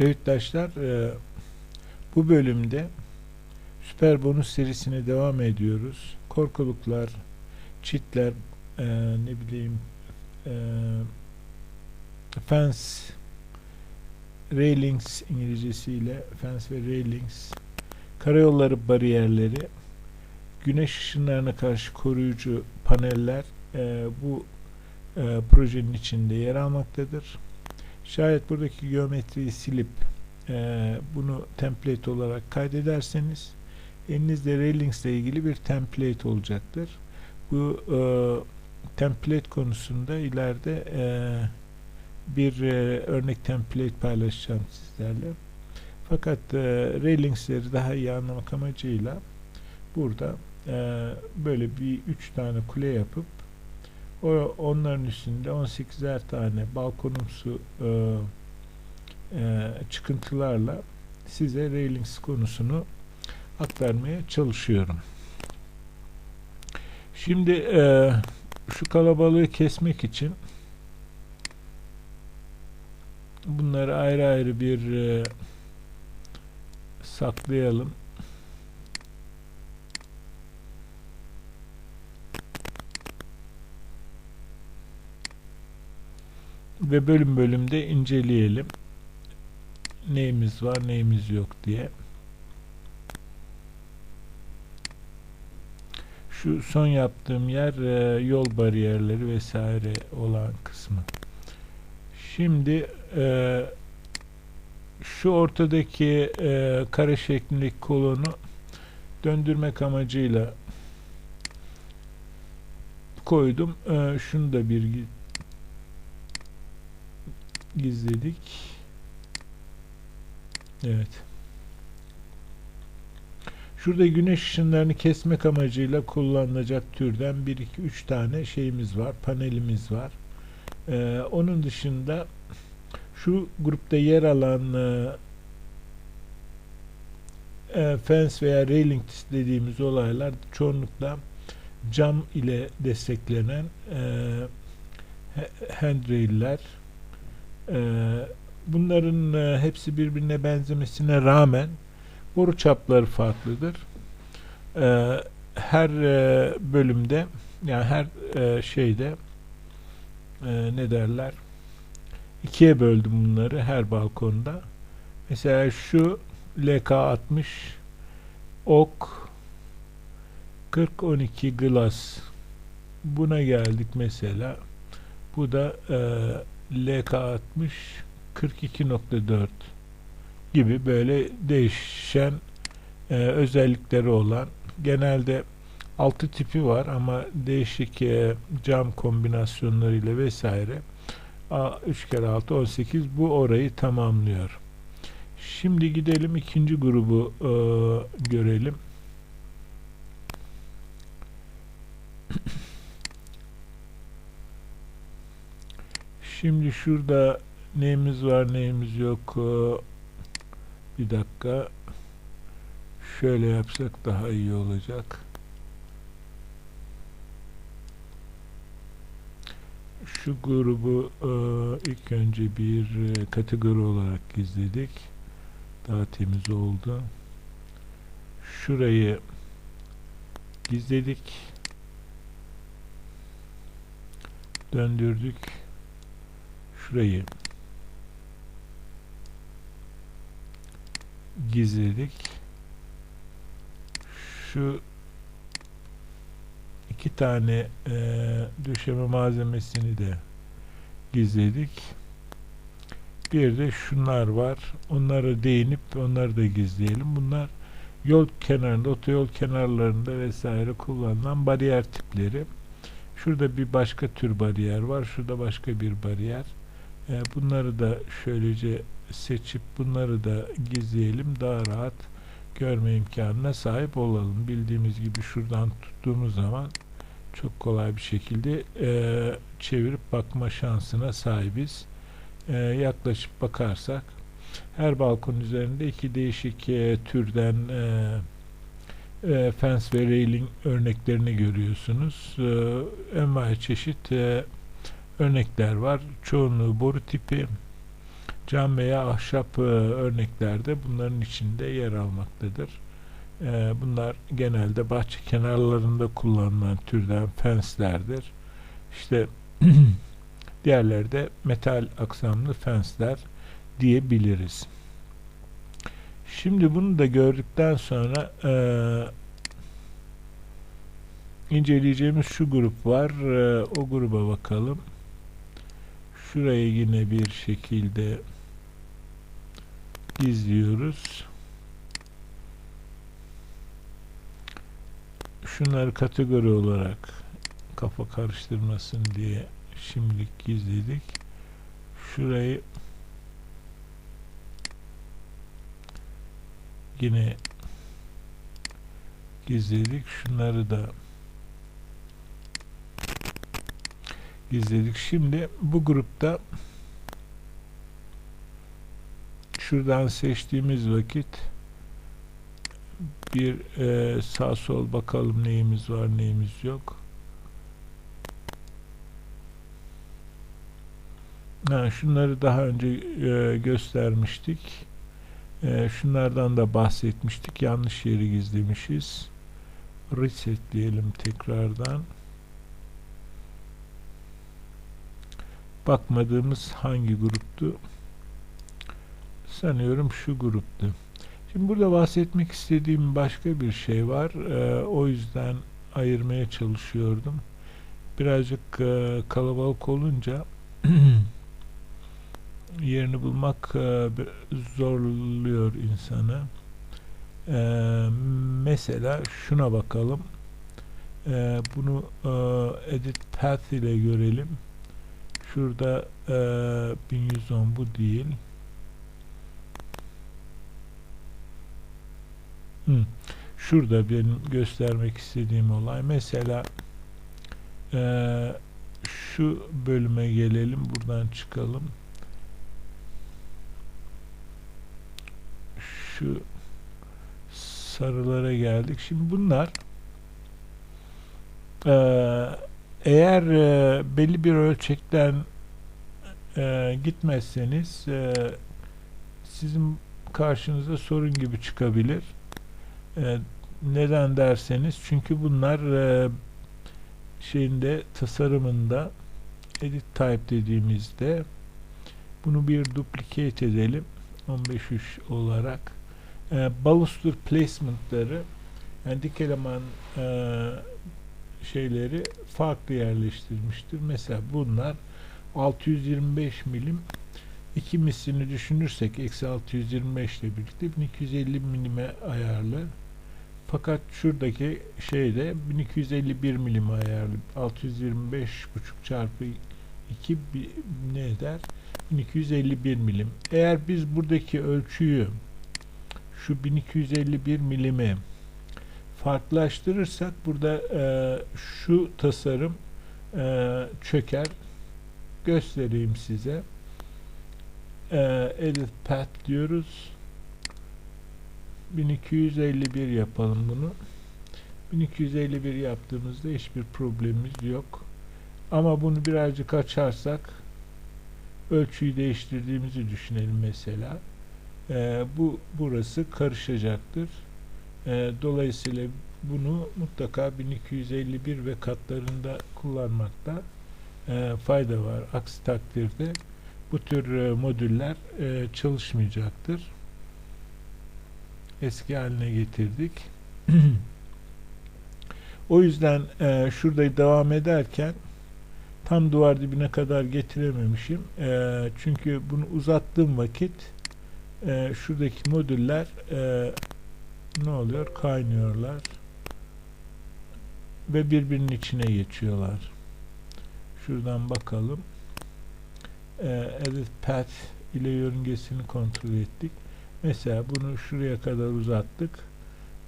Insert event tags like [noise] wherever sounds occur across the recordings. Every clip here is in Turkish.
Revitdaşlar e, bu bölümde süper bonus serisine devam ediyoruz. Korkuluklar, çitler, e, ne bileyim e, fence railings İngilizcesiyle fence ve railings karayolları bariyerleri güneş ışınlarına karşı koruyucu paneller e, bu projenin içinde yer almaktadır. Şayet buradaki geometriyi silip e, bunu template olarak kaydederseniz elinizde railings ile ilgili bir template olacaktır. Bu e, template konusunda ileride e, bir e, örnek template paylaşacağım sizlerle. Fakat e, railingsleri daha iyi anlamak amacıyla burada e, böyle bir üç tane kule yapıp o onların üstünde 18'er tane balkonumsu e, e, çıkıntılarla size railings konusunu aktarmaya çalışıyorum. Şimdi e, şu kalabalığı kesmek için bunları ayrı ayrı bir e, saklayalım. Ve bölüm bölümde inceleyelim. Neyimiz var, neyimiz yok diye. Şu son yaptığım yer e, yol bariyerleri vesaire olan kısmı. Şimdi e, şu ortadaki e, kare şeklindeki kolonu döndürmek amacıyla koydum. Şunu da bir gizledik. Evet. Şurada güneş ışınlarını kesmek amacıyla kullanılacak türden 1 2 3 tane şeyimiz var, panelimiz var. Ee, onun dışında şu grupta yer alan e, e, fence veya railing dediğimiz olaylar çoğunlukla cam ile desteklenen e, handrailler bunların e, hepsi birbirine benzemesine rağmen boru çapları farklıdır. Ee, her e, bölümde yani her e, şeyde ne derler ikiye böldüm bunları her balkonda. Mesela şu LK60 ok 40 12 glass buna geldik mesela. Bu da e, LK60 42.4 gibi böyle değişen e, özellikleri olan genelde 6 tipi var ama değişik e, cam kombinasyonlarıyla vesaire A, 3 kere 6 18 bu orayı tamamlıyor. Şimdi gidelim ikinci grubu e, görelim. Şimdi şurada neyimiz var neyimiz yok? Bir dakika. Şöyle yapsak daha iyi olacak. Şu grubu e, ilk önce bir e, kategori olarak gizledik. Daha temiz oldu. Şurayı gizledik. Döndürdük şurayı gizledik. Şu iki tane e, döşeme malzemesini de gizledik. Bir de şunlar var. Onları değinip onları da gizleyelim. Bunlar yol kenarında, otoyol kenarlarında vesaire kullanılan bariyer tipleri. Şurada bir başka tür bariyer var. Şurada başka bir bariyer. E, bunları da şöylece seçip bunları da gizleyelim daha rahat görme imkanına sahip olalım. Bildiğimiz gibi şuradan tuttuğumuz zaman çok kolay bir şekilde e, çevirip bakma şansına sahibiz. E, yaklaşıp bakarsak her balkon üzerinde iki değişik e, türden e, e, fence ve railing örneklerini görüyorsunuz. E, envai çeşit e, örnekler var. Çoğunluğu boru tipi. cam veya ahşap e, örneklerde bunların içinde yer almaktadır. E, bunlar genelde bahçe kenarlarında kullanılan türden fenslerdir. İşte [clears throat] diğerleri de metal aksamlı fensler diyebiliriz. Şimdi bunu da gördükten sonra e, inceleyeceğimiz şu grup var. E, o gruba bakalım. Şurayı yine bir şekilde gizliyoruz. Şunları kategori olarak kafa karıştırmasın diye şimdilik gizledik. Şurayı yine gizledik. Şunları da gizledik. Şimdi bu grupta şuradan seçtiğimiz vakit bir e, sağ sol bakalım neyimiz var neyimiz yok. Ha, şunları daha önce e, göstermiştik. E, şunlardan da bahsetmiştik. Yanlış yeri gizlemişiz. Reset diyelim tekrardan. Bakmadığımız hangi gruptu? Sanıyorum şu gruptu. Şimdi burada bahsetmek istediğim başka bir şey var. Ee, o yüzden ayırmaya çalışıyordum. Birazcık e, kalabalık olunca [clears throat] yerini bulmak e, zorluyor insanı. E, mesela şuna bakalım. E, bunu e, edit path ile görelim. Şurada e, 1110 bu değil. Hı. Şurada benim göstermek istediğim olay. Mesela e, şu bölüme gelelim. Buradan çıkalım. Şu sarılara geldik. Şimdi bunlar e, eğer e, belli bir ölçekten e, gitmezseniz e, sizin karşınıza sorun gibi çıkabilir. E, neden derseniz çünkü bunlar e, şeyinde tasarımında edit type dediğimizde bunu bir duplicate edelim 15.3 olarak e, baluster placement'ları yani dik eleman e, şeyleri farklı yerleştirmiştir. Mesela bunlar 625 milim iki mislini düşünürsek eksi 625 ile birlikte 1250 milime ayarlı. Fakat şuradaki şeyde 1251 milim ayarlı. 625 buçuk çarpı 2 ne eder? 1251 milim. Eğer biz buradaki ölçüyü şu 1251 milime farklılaştırırsak burada e, şu tasarım e, çöker. Göstereyim size. E, edit path diyoruz. 1251 yapalım bunu. 1251 yaptığımızda hiçbir problemimiz yok. Ama bunu birazcık açarsak ölçüyü değiştirdiğimizi düşünelim mesela. E, bu burası karışacaktır. E, dolayısıyla bunu mutlaka 1251 ve katlarında kullanmakta e, fayda var. Aksi takdirde bu tür e, modüller e, çalışmayacaktır. Eski haline getirdik. [clears throat] o yüzden e, şurada devam ederken tam duvar dibine kadar getirememişim. E, çünkü bunu uzattığım vakit e, şuradaki modüller e, ne oluyor? Kaynıyorlar ve birbirinin içine geçiyorlar. Şuradan bakalım. E, edit path ile yörüngesini kontrol ettik. Mesela bunu şuraya kadar uzattık.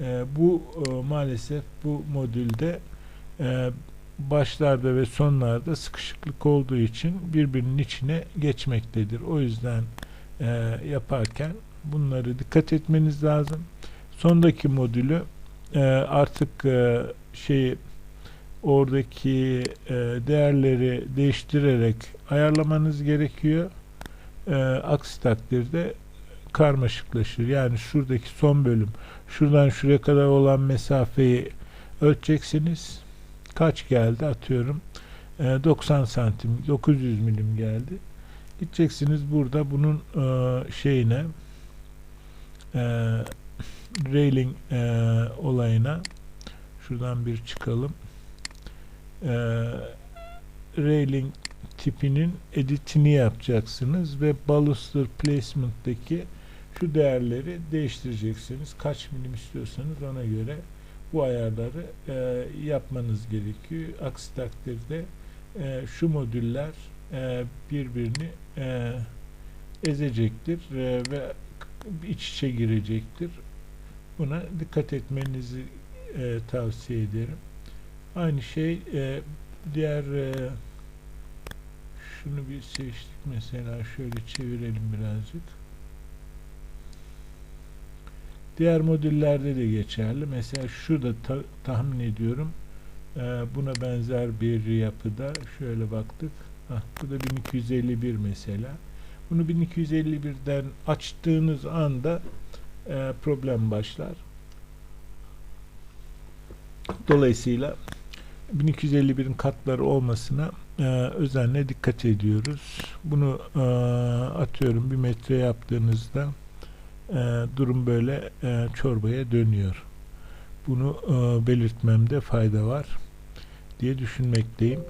E, bu e, maalesef bu modülde e, başlarda ve sonlarda sıkışıklık olduğu için birbirinin içine geçmektedir. O yüzden e, yaparken bunları dikkat etmeniz lazım. Sondaki modülü e, artık e, şey oradaki e, değerleri değiştirerek ayarlamanız gerekiyor. E, aksi takdirde karmaşıklaşır. Yani şuradaki son bölüm şuradan şuraya kadar olan mesafeyi ölçeceksiniz. Kaç geldi atıyorum. E, 90 santim 900 milim geldi. Gideceksiniz burada bunun e, şeyine e, railing e, olayına şuradan bir çıkalım. E, railing tipinin editini yapacaksınız ve baluster placement'taki şu değerleri değiştireceksiniz. Kaç milim istiyorsanız ona göre bu ayarları e, yapmanız gerekiyor. Aksi takdirde e, şu modüller e, birbirini e, ezecektir e, ve iç içe girecektir. Buna dikkat etmenizi e, tavsiye ederim. Aynı şey e, diğer e, şunu bir seçtik mesela şöyle çevirelim birazcık. Diğer modüllerde de geçerli. Mesela şurada ta tahmin ediyorum e, buna benzer bir yapıda şöyle baktık. Hah, bu da 1251 mesela. Bunu 1251'den açtığınız anda e, problem başlar. Dolayısıyla 1251'in katları olmasına e, özenle dikkat ediyoruz. Bunu e, atıyorum bir metre yaptığınızda e, durum böyle e, çorbaya dönüyor. Bunu e, belirtmemde fayda var diye düşünmekteyim.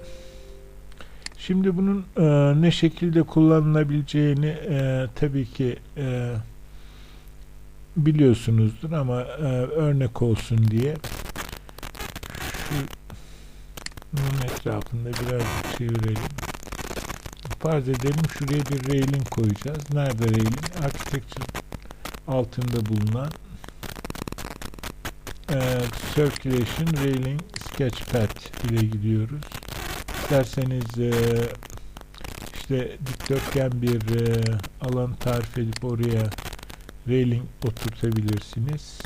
Şimdi bunun e, ne şekilde kullanılabileceğini e, tabii ki e, biliyorsunuzdur ama e, örnek olsun diye şu bunun etrafında birazcık çevirelim. Farz edelim şuraya bir railing koyacağız. Nerede railing? Architecture altında bulunan e, Circulation Railing Sketchpad ile gidiyoruz. İsterseniz e, işte dikdörtgen bir e, alan tarif edip oraya railing oturtabilirsiniz.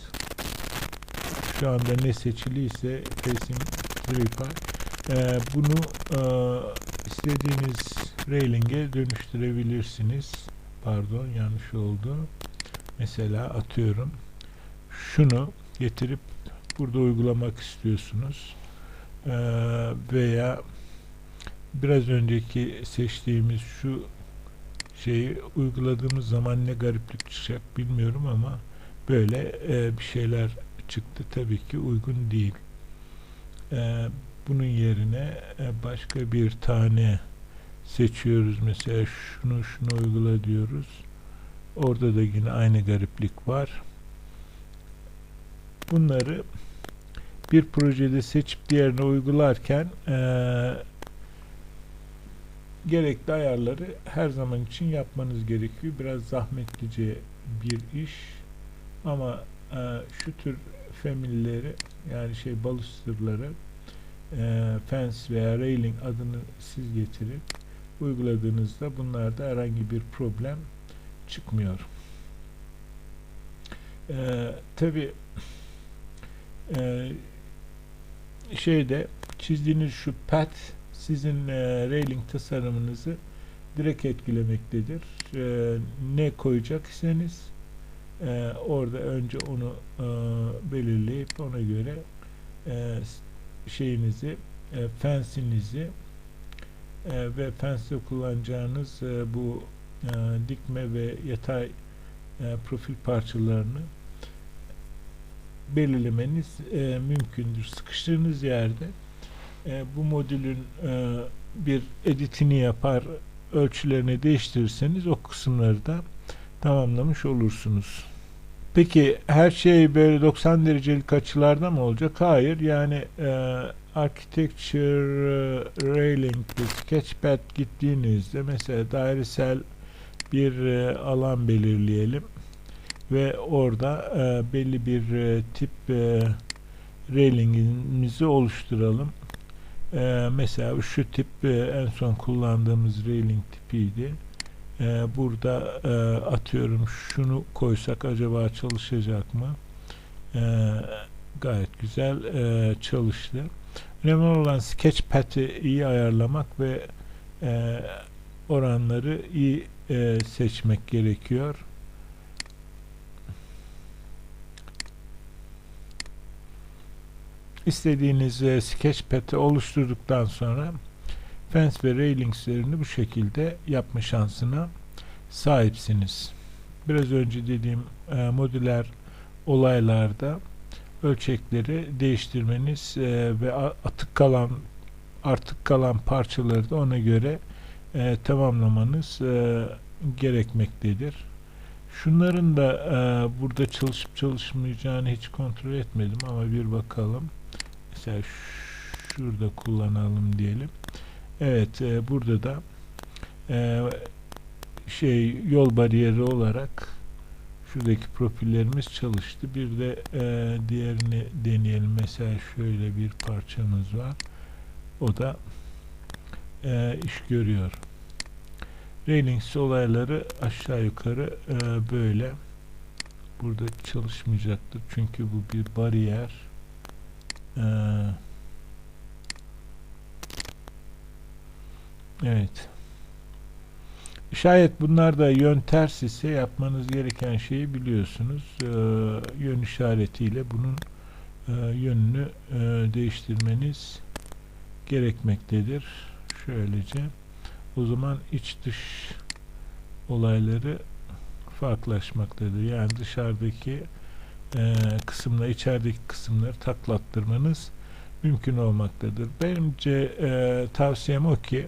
Şu anda ne seçiliyse facing three e, bunu e, istediğiniz railing'e dönüştürebilirsiniz. Pardon yanlış oldu. Mesela atıyorum şunu getirip burada uygulamak istiyorsunuz. Ee, veya biraz önceki seçtiğimiz şu şeyi uyguladığımız zaman ne gariplik çıkacak bilmiyorum ama böyle e, bir şeyler çıktı. Tabii ki uygun değil. E, bunun yerine e, başka bir tane seçiyoruz. Mesela şunu şunu uygula diyoruz. Orada da yine aynı gariplik var. Bunları bir projede seçip diğerine uygularken e, gerekli ayarları her zaman için yapmanız gerekiyor. Biraz zahmetlice bir iş ama e, şu tür familleri yani şey balusterları e, fence veya railing adını siz getirip uyguladığınızda bunlarda herhangi bir problem çıkmıyor. Ee, Tabi e, şeyde çizdiğiniz şu pet sizin e, railing tasarımınızı direkt etkilemektedir. E, ne koyacaksınız e, orada önce onu e, belirleyip ona göre e, şeyinizi e, fence'inizi e, ve fence'de kullanacağınız e, bu e, dikme ve yatay e, profil parçalarını belirlemeniz e, mümkündür. Sıkıştığınız yerde e, bu modülün e, bir editini yapar ölçülerini değiştirirseniz o kısımları da tamamlamış olursunuz. Peki her şey böyle 90 derecelik açılarda mı olacak? Hayır. Yani e, Architecture Railing Sketchpad gittiğinizde mesela dairesel bir e, alan belirleyelim ve orada e, belli bir e, tip e, railingimizi oluşturalım. E, mesela şu tip e, en son kullandığımız railing tipiydi. E, burada e, atıyorum şunu koysak acaba çalışacak mı? E, gayet güzel e, çalıştı. Önemli olan sketchpad'i iyi ayarlamak ve e, oranları iyi e, seçmek gerekiyor. İstediğiniz e, sketchpad'i oluşturduktan sonra fence ve railingslerini bu şekilde yapma şansına sahipsiniz. Biraz önce dediğim e, modüler olaylarda ölçekleri değiştirmeniz e, ve atık kalan artık kalan parçaları da ona göre e, tamamlamanız e, gerekmektedir. Şunların da e, burada çalışıp çalışmayacağını hiç kontrol etmedim ama bir bakalım. Mesela şurada kullanalım diyelim. Evet e, burada da e, şey yol bariyeri olarak şuradaki profillerimiz çalıştı. Bir de e, diğerini deneyelim. Mesela şöyle bir parçamız var. O da e, iş görüyor. Railings olayları aşağı yukarı e, böyle. Burada çalışmayacaktır. Çünkü bu bir bariyer. E, evet. Şayet bunlar da yön ters ise yapmanız gereken şeyi biliyorsunuz. E, yön işaretiyle bunun e, yönünü e, değiştirmeniz gerekmektedir. Şöylece. O zaman iç dış olayları farklılaşmaktadır. Yani dışarıdaki e, kısımla içerideki kısımları taklattırmanız mümkün olmaktadır. Benimce e, tavsiyem o ki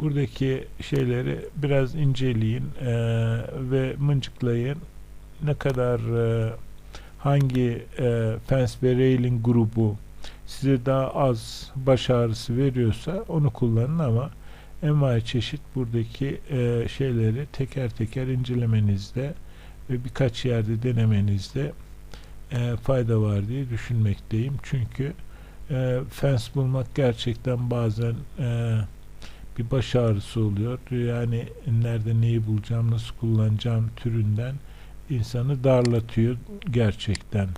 buradaki şeyleri biraz inceleyin e, ve mıncıklayın. Ne kadar e, hangi e, fence ve railing grubu size daha az baş ağrısı veriyorsa onu kullanın ama envai çeşit buradaki e, şeyleri teker teker incelemenizde ve birkaç yerde denemenizde e, fayda var diye düşünmekteyim. Çünkü e, fence bulmak gerçekten bazen e, bir baş ağrısı oluyor. Yani nerede neyi bulacağım, nasıl kullanacağım türünden insanı darlatıyor gerçekten.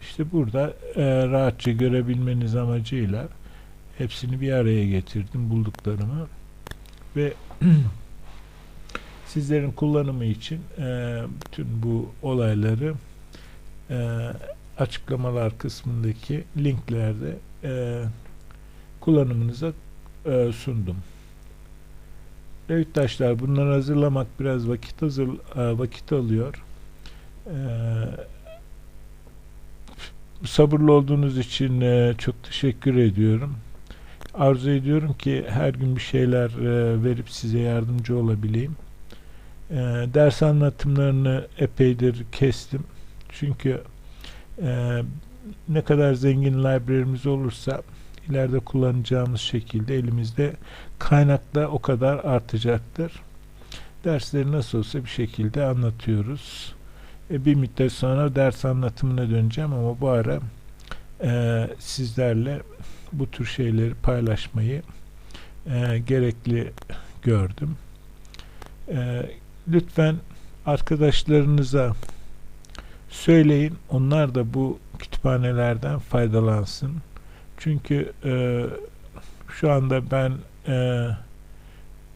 İşte burada e, rahatça görebilmeniz amacıyla hepsini bir araya getirdim bulduklarımı ve [clears throat] sizlerin kullanımı için e, bütün bu olayları e, açıklamalar kısmındaki linklerde e, kullanımınıza e, sundum. Evet taşlar bunları hazırlamak biraz vakit hazır e, vakit alıyor. E, sabırlı olduğunuz için e, çok teşekkür ediyorum. Arzu ediyorum ki her gün bir şeyler e, verip size yardımcı olabileyim. E, ders anlatımlarını epeydir kestim. Çünkü e, ne kadar zengin library'miz olursa ileride kullanacağımız şekilde elimizde kaynak da o kadar artacaktır. Dersleri nasıl olsa bir şekilde anlatıyoruz. E, bir müddet sonra ders anlatımına döneceğim ama bu ara e, sizlerle bu tür şeyleri paylaşmayı e, gerekli gördüm. E, lütfen arkadaşlarınıza söyleyin. Onlar da bu kütüphanelerden faydalansın. Çünkü e, şu anda ben e,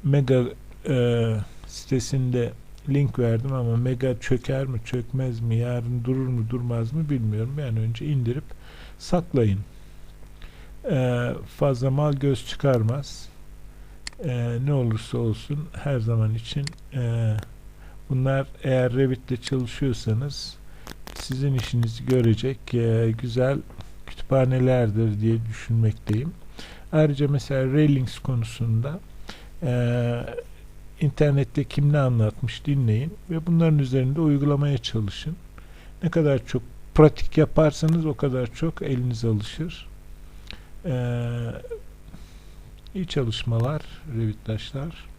Mega e, sitesinde link verdim ama Mega çöker mi çökmez mi yarın durur mu durmaz mı bilmiyorum. Yani önce indirip saklayın. E, fazla mal göz çıkarmaz. E, ne olursa olsun her zaman için e, bunlar eğer Revit'te çalışıyorsanız sizin işinizi görecek e, güzel kütüphanelerdir diye düşünmekteyim. Ayrıca mesela Railings konusunda e, internette kim ne anlatmış dinleyin ve bunların üzerinde uygulamaya çalışın. Ne kadar çok pratik yaparsanız o kadar çok eliniz alışır. E, iyi çalışmalar Revit'taşlar.